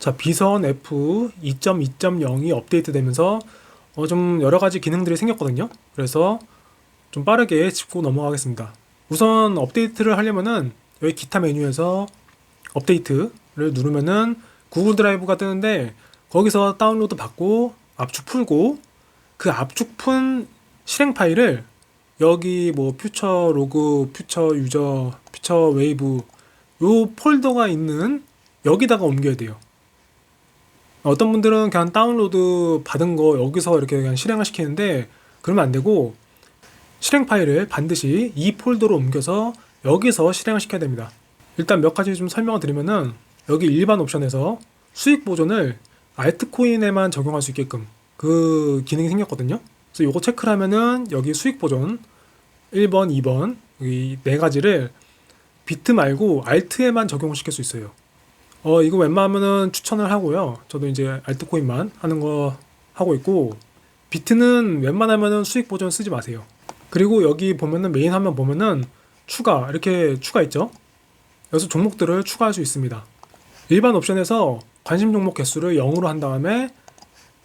자, 비선 F 2.2.0이 업데이트 되면서 어, 좀 여러 가지 기능들이 생겼거든요. 그래서 좀 빠르게 짚고 넘어가겠습니다. 우선 업데이트를 하려면은 여기 기타 메뉴에서 업데이트를 누르면은 구글 드라이브가 뜨는데 거기서 다운로드 받고 압축 풀고 그 압축 푼 실행 파일을 여기 뭐 퓨처 로그, 퓨처 유저, 퓨처 웨이브 요 폴더가 있는 여기다가 옮겨야 돼요. 어떤 분들은 그냥 다운로드 받은 거 여기서 이렇게 그냥 실행을 시키는데 그러면 안 되고 실행 파일을 반드시 이 폴더로 옮겨서 여기서 실행을 시켜야 됩니다. 일단 몇 가지 좀 설명을 드리면은 여기 일반 옵션에서 수익 보존을 알트코인에만 적용할 수 있게끔 그 기능이 생겼거든요. 그래서 요거 체크를 하면은 여기 수익 보존 1번, 2번 이 네 가지를 비트 말고 알트에만 적용을 시킬 수 있어요. 어 이거 웬만하면은 추천을 하고요. 저도 이제 알트코인만 하는 거 하고 있고 비트는 웬만하면은 수익 보존 쓰지 마세요. 그리고 여기 보면은 메인 화면 보면은 추가 이렇게 추가 있죠. 여기서 종목들을 추가할 수 있습니다. 일반 옵션에서 관심 종목 개수를 0으로 한 다음에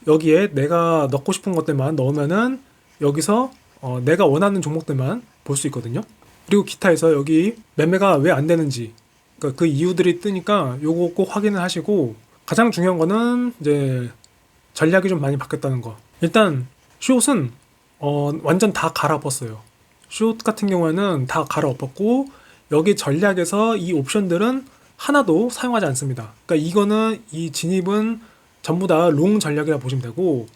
여기에 내가 넣고 싶은 것들만 넣으면은 여기서 어, 내가 원하는 종목들만 볼 수 있거든요. 그리고 기타에서 여기 매매가 왜 안 되는지 그러니까 그 이유들이 뜨니까 요거 꼭 확인을 하시고 가장 중요한 거는 이제 전략이 좀 많이 바뀌었다는 거. 일단 숏은 어, 완전 다 갈아엎었어요. 숏 같은 경우에는 다 갈아엎었고 여기 전략에서 이 옵션들은 하나도 사용하지 않습니다. 그러니까 이거는 이 진입은 전부 다 롱 전략이라 보시면 되고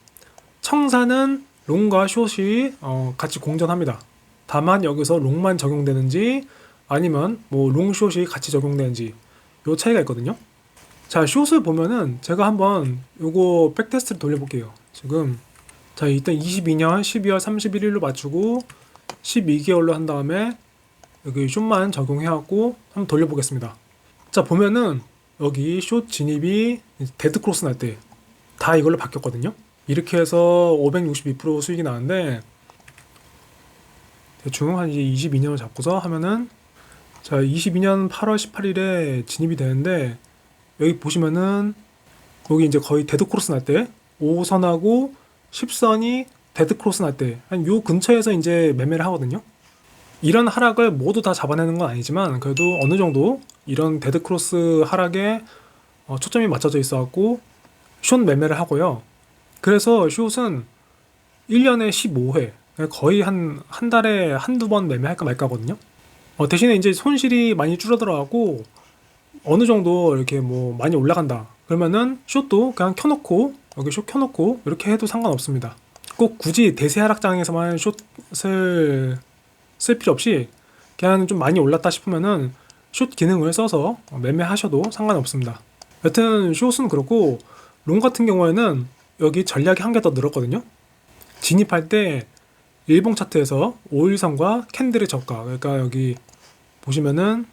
청사는 롱과 숏이 어, 같이 공존합니다. 다만 여기서 롱만 적용되는지 아니면 뭐 롱숏이 같이 적용되는지 요 차이가 있거든요. 자, 숏을 보면은 제가 한번 요거 백테스트를 돌려볼게요. 지금 자, 일단 22년 12월 31일로 맞추고 12개월로 한 다음에 여기 숏만 적용해갖고 한번 돌려보겠습니다. 자, 보면은 여기 숏 진입이 데드 크로스 날 때 다 이걸로 바뀌었거든요. 이렇게 해서 562% 수익이 나는데 대충 한 이제 22년을 잡고서 하면은 자 22년 8월 18일에 진입이 되는데 여기 보시면은 여기 이제 거의 데드 크로스 날 때 5선하고 10선이 데드 크로스 날 때 한 요 근처에서 이제 매매를 하거든요. 이런 하락을 모두 다 잡아내는 건 아니지만 그래도 어느 정도 이런 데드 크로스 하락에 어, 초점이 맞춰져 있어 갖고 숏 매매를 하고요. 그래서 숏은 1년에 15회 거의 한 한 달에 한두 번 매매할까 말까거든요. 어, 대신에 이제 손실이 많이 줄어들어가고 어느 정도 이렇게 뭐 많이 올라간다. 그러면은 숏도 그냥 켜놓고 여기 숏 켜놓고 이렇게 해도 상관없습니다. 꼭 굳이 대세 하락장에서만 숏을 쓸 필요 없이 그냥 좀 많이 올랐다 싶으면은 숏 기능을 써서 매매하셔도 상관없습니다. 여튼 숏은 그렇고 롱 같은 경우에는 여기 전략이 한 개 더 늘었거든요. 진입할 때 일봉 차트에서 5일선과 캔들의 저가 그러니까 여기 보시면은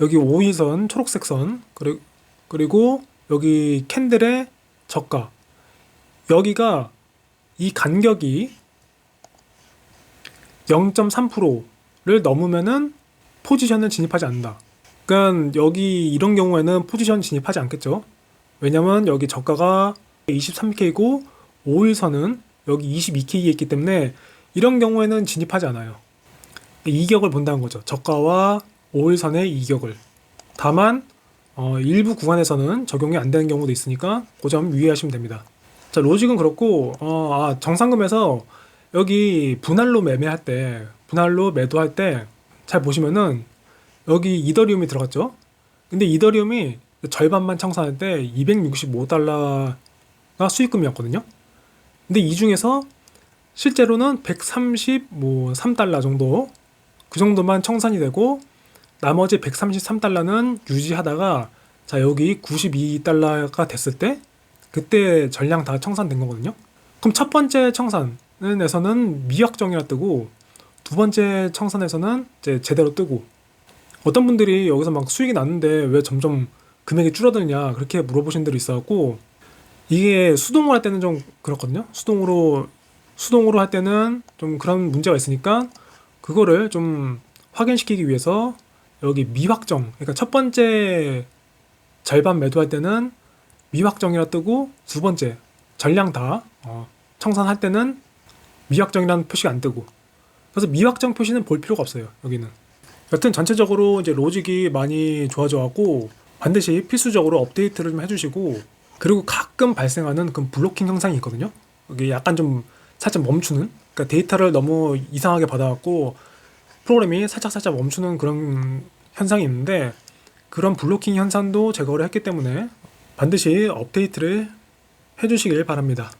여기 5일선 초록색 선 그리- 그리고 여기 캔들의 저가 여기가 이 간격이 0.3%를 넘으면은 포지션을 진입하지 않는다. 그러니까 여기 이런 경우에는 포지션 진입하지 않겠죠. 왜냐면 여기 저가가 23K고 5일선은 여기 22K에 있기 때문에 이런 경우에는 진입하지 않아요. 이격을 본다는 거죠. 저가와 5일선의 이격을. 다만 어, 일부 구간에서는 적용이 안 되는 경우도 있으니까 그 점 유의하시면 됩니다. 자 로직은 그렇고 어, 아, 정상금에서 여기 분할로 매매할 때 분할로 매도할 때 잘 보시면은 여기 이더리움이 들어갔죠. 근데 이더리움이 절반만 청산할 때 265달러가 수익금이었거든요. 근데 이 중에서 실제로는 130뭐 3달러 정도 그 정도만 청산이 되고 나머지 133달러는 유지하다가 자 여기 92달러가 됐을 때 그때 전량 다 청산된 거거든요. 그럼 첫 번째 청산에서는 미확정이라 뜨고 두 번째 청산에서는 이제 제대로 뜨고 어떤 분들이 여기서 막 수익이 났는데 왜 점점 금액이 줄어드느냐 그렇게 물어보신 분들이 있어갖고 이게 수동으로 할 때는 좀 그렇거든요. 수동으로 수동으로 할 때는 좀 그런 문제가 있으니까 그거를 좀 확인시키기 위해서 여기 미확정 그러니까 첫 번째 절반 매도할 때는 미확정이라 뜨고 두 번째 전량 다 어, 청산할 때는 미확정이라는 표시가 안 뜨고 그래서 미확정 표시는 볼 필요가 없어요 여기는 여튼 전체적으로 이제 로직이 많이 좋아져갖고 반드시 필수적으로 업데이트를 좀 해주시고 그리고 가끔 발생하는 그 블로킹 현상이 있거든요 여기 약간 좀 살짝 멈추는 그러니까 데이터를 너무 이상하게 받아갖고 프로그램이 살짝 살짝 멈추는 그런 현상이 있는데 그런 블로킹 현상도 제거를 했기 때문에 반드시 업데이트를 해주시길 바랍니다.